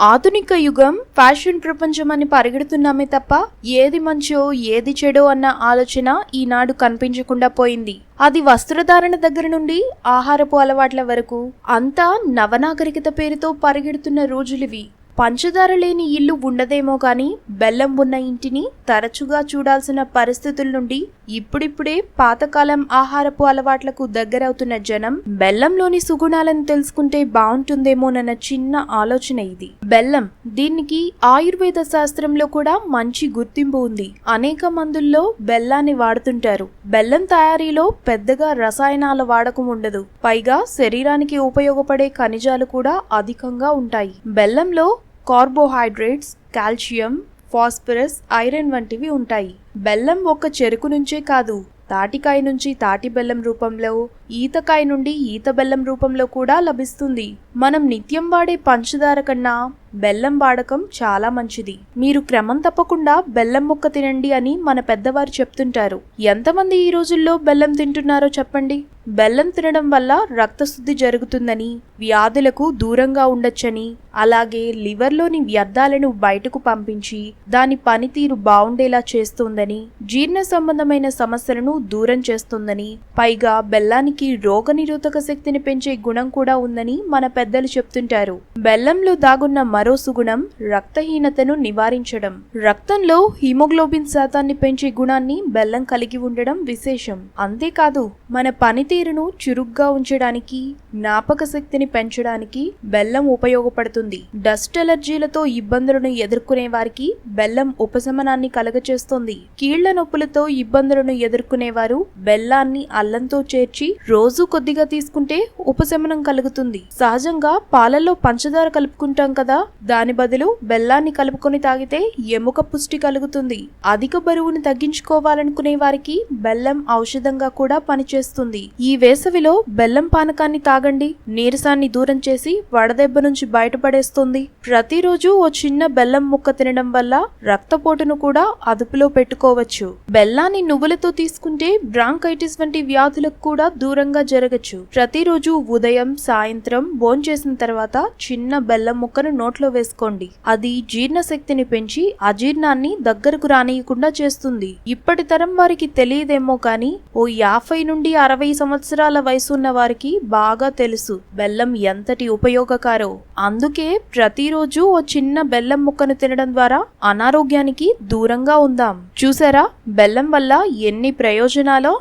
ఆధునిక యుగం ఫ్యాషన్ ప్రపంచం అని పరిగెడుతున్నామే తప్ప ఏది మంచో ఏది చెడో అన్న ఆలోచన ఈనాడు కనిపించకుండా పోయింది. అది వస్త్రధారణ దగ్గర నుండి ఆహారపు అలవాట్ల వరకు అంతా నవనాగరికత పేరుతో పరిగెడుతున్న రోజులివి. పంచదార లేని ఇల్లు ఉండదేమో కానీ బెల్లం ఉన్న ఇంటిని తరచుగా చూడాల్సిన పరిస్థితుల నుండి ఇప్పుడిప్పుడే పాతకాలం ఆహారపు అలవాట్లకు దగ్గరవుతున్న జనం బెల్లంలోని సుగుణాలను తెలుసుకుంటే బాగుంటుందేమోనన్న చిన్న ఆలోచన ఇది. బెల్లం దీనికి ఆయుర్వేద శాస్త్రంలో కూడా మంచి గుర్తింపు ఉంది. అనేక మందుల్లో బెల్లాన్ని వాడుతుంటారు. బెల్లం తయారీలో పెద్దగా రసాయనాల వాడకం ఉండదు. పైగా శరీరానికి ఉపయోగపడే ఖనిజాలు కూడా అధికంగా ఉంటాయి. బెల్లంలో కార్బోహైడ్రేట్స్ కాల్షియం ఫాస్ఫరస్ ఐరన్ వంటివి ఉంటాయి. బెల్లం ఒక్క చెరుకు నుంచే కాదు తాటికాయ నుంచి తాటి బెల్లం రూపంలో ఈతకాయ నుండి ఈత బెల్లం రూపంలో కూడా లభిస్తుంది. మనం నిత్యం వాడే పంచదార కన్నా బెల్లం వాడకం చాలా మంచిది. మీరు క్రమం తప్పకుండా బెల్లం ముక్క తినండి అని మన పెద్దవారు చెప్తుంటారు. ఎంతమంది ఈ రోజుల్లో బెల్లం తింటున్నారో చెప్పండి? బెల్లం తినడం వల్ల రక్తశుద్ధి జరుగుతుందని వ్యాధులకు దూరంగా ఉండొచ్చని అలాగే లివర్లోని వ్యర్థాలను బయటకు పంపించి దాని పనితీరు బాగుండేలా చేస్తుందని జీర్ణ సంబంధమైన సమస్యలను దూరం చేస్తుందని పైగా బెల్లానికి రోగనిరోధక శక్తిని పెంచే గుణం కూడా ఉందని మన పెద్దలు చెప్తుంటారు. బెల్లంలో దాగున్న మరో సుగుణం రక్తహీనతను నివారించడం. రక్తంలో హిమోగ్లోబిన్ శాతాన్ని పెంచే గుణాన్ని బెల్లం కలిగి ఉండడం విశేషం. అంతేకాదు మన పనితీరు పనితీరును చురుగ్గా ఉంచడానికి జ్ఞాపక శక్తిని పెంచడానికి బెల్లం ఉపయోగపడుతుంది. డస్ట్ ఎలర్జీలతో ఇబ్బందులను ఎదుర్కొనే వారికి బెల్లం ఉపశమనాన్ని కలగచేస్తుంది. కీళ్ళ నొప్పులతో ఇబ్బందులను ఎదుర్కొనేవారు బెల్లాన్ని అల్లంతో చేర్చి రోజు కొద్దిగా తీసుకుంటే ఉపశమనం కలుగుతుంది. సహజంగా పాలల్లో పంచదార కలుపుకుంటాం కదా దాని బదులు బెల్లాన్ని కలుపుకొని తాగితే ఎముక పుష్టి కలుగుతుంది. అధిక బరువును తగ్గించుకోవాలనుకునే వారికి బెల్లం ఔషధంగా కూడా పనిచేస్తుంది. ఈ ఈ వేసవిలో బెల్లం పానకాన్ని తాగండి. నీరసాన్ని దూరం చేసి వడదెబ్బ నుంచి బయటపడేస్తుంది. ప్రతిరోజు ఓ చిన్న బెల్లం ముక్క తినడం వల్ల రక్తపోటును కూడా అదుపులో పెట్టుకోవచ్చు. బెల్లాన్ని నువ్వులతో తీసుకుంటే బ్రాంకైటిస్ వంటి వ్యాధులకు కూడా దూరంగా జరగచ్చు. ప్రతిరోజు ఉదయం సాయంత్రం భోంచేసిన తర్వాత చిన్న బెల్లం ముక్కను నోట్లో వేసుకోండి. అది జీర్ణశక్తిని పెంచి అజీర్ణాన్ని దగ్గరకు రానియకుండా చేస్తుంది. ఇప్పటి తరం వారికి తెలియదేమో కానీ ఓ యాభై నుండి అరవై సంవత్సరాల వయసు ఉన్న వారికి బాగా తెలుసు బెల్లం ఎంతటి ఉపయోగకారో. అందుకే ప్రతిరోజు ఓ చిన్న బెల్లం ముక్కను తినడం ద్వారా అనారోగ్యానికి దూరంగా ఉందాం. చూసారా? బెల్లం వల్ల ఎన్ని ప్రయోజనాలో?